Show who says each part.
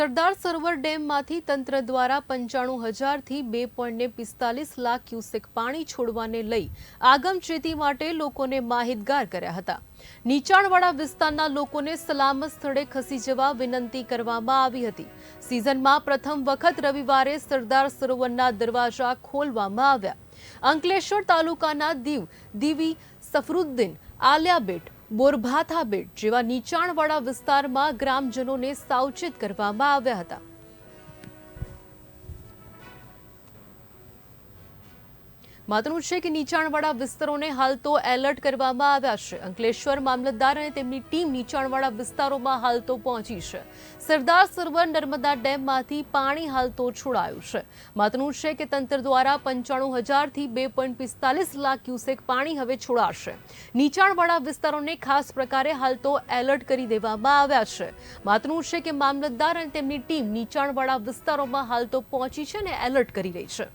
Speaker 1: સરદાર સરોવર ડેમમાંથી તંત્ર દ્વારા પંચાણું હજારથી બે પોઈન્ટને પિસ્તાલીસ લાખ ક્યુસેક પાણી છોડવાને લઈ આગમચેતી માટે લોકોને માહિતગાર કર્યા હતા. નીચાણવાળા વિસ્તારના લોકોને સલામત સ્થળે ખસી જવા વિનંતી કરવામાં આવી હતી. સિઝનમાં પ્રથમ વખત રવિવારે સરદાર સરોવરના દરવાજા ખોલવામાં આવ્યા. અંકલેશ્વર તાલુકાના દીવ, દીવી સફરુદ્દીન, આલિયાબેટ બોરભાથા બેટ જેવા નીચાણવાળા વિસ્તારમાં ગ્રામજનોને સાવચેત કરવામાં આવ્યા હતા. મહત્વનું છે કે નીચાણવાળા વિસ્તારોને હાલ તો એલર્ટ કરવામાં આવ્યા છે. અંકલેશ્વર મામલતદાર અને તેમની ટીમ નીચાણવાળા વિસ્તારોમાં હાલ તો પહોંચી છે. સરદાર સરોવર નર્મદા ડેમમાંથી પાણી હાલ તો છોડાયું છે. મહત્વનું છે કે તંત્ર દ્વારા પંચાણું હજારથી બે પોઈન્ટ પિસ્તાલીસ લાખ ક્યુસેક પાણી હવે છોડાશે. નીચાણવાળા વિસ્તારોને ખાસ પ્રકારે હાલ તો એલર્ટ કરી દેવામાં આવ્યા છે. મહત્વનું છે કે મામલતદાર અને તેમની ટીમ નીચાણવાળા વિસ્તારોમાં હાલ તો પહોંચી છે અને એલર્ટ કરી રહી છે.